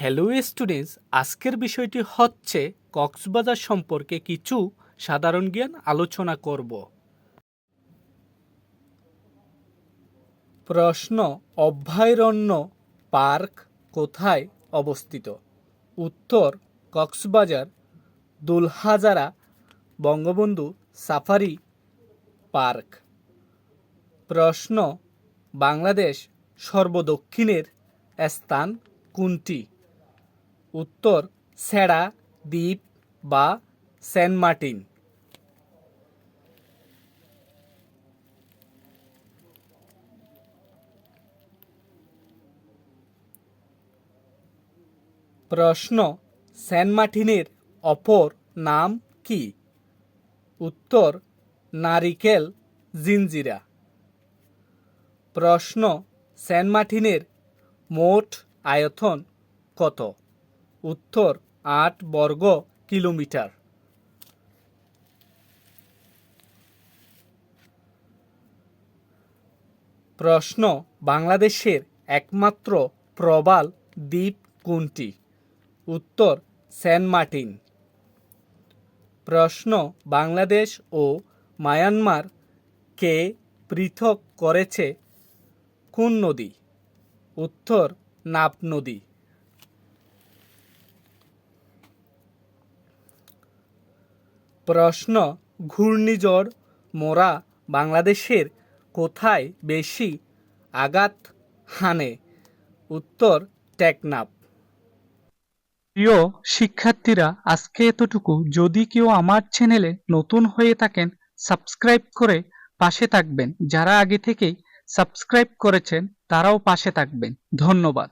Hello students আজকের বিষয়টি হচ্ছে কক্সবাজার সম্পর্কে কিছু সাধারণ জ্ঞান আলোচনা করব। প্রশ্ন, অভয়ারণ্য পার্ক কোথায় অবস্থিত? উত্তর, কক্সবাজার, দুলহাজারা বঙ্গবন্ধু সাফারি পার্ক। প্রশ্ন, বাংলাদেশ সর্বদক্ষিণের স্থান কোনটি? উত্তর সেরা, দ্বীপ বা সেন্ট মার্টিন। প্রশ্ন, সেন্ট মার্টিনের অপর নাম কি? উত্তর, নারিকেল জিঞ্জিরা প্রশ্ন, সেন্ট মার্টিনের মোট আয়তন কত? উত্তর আট বর্গ কিলোমিটার। প্রশ্ন, বাংলাদেশের একমাত্র প্রবাল দ্বীপ কোনটি? উত্তর, সেন্ট মার্টিন। প্রশ্ন, বাংলাদেশ ও মায়ানমার কে পৃথক করেছে কোন নদী? উত্তর, নাপ নদী। প্রশ্ন, ঘূর্ণিঝড়, মোরা বাংলাদেশের কোথায় বেশি আঘাত হানে? উত্তর, টেকনাফ। প্রিয় শিক্ষার্থীরা, আজকে এতটুকু। যদি কেউ আমার চ্যানেলে নতুন হয়ে থাকেন, সাবস্ক্রাইব করে পাশে থাকবেন। যারা আগে থেকেই সাবস্ক্রাইব করেছেন, তারাও পাশে থাকবেন। ধন্যবাদ।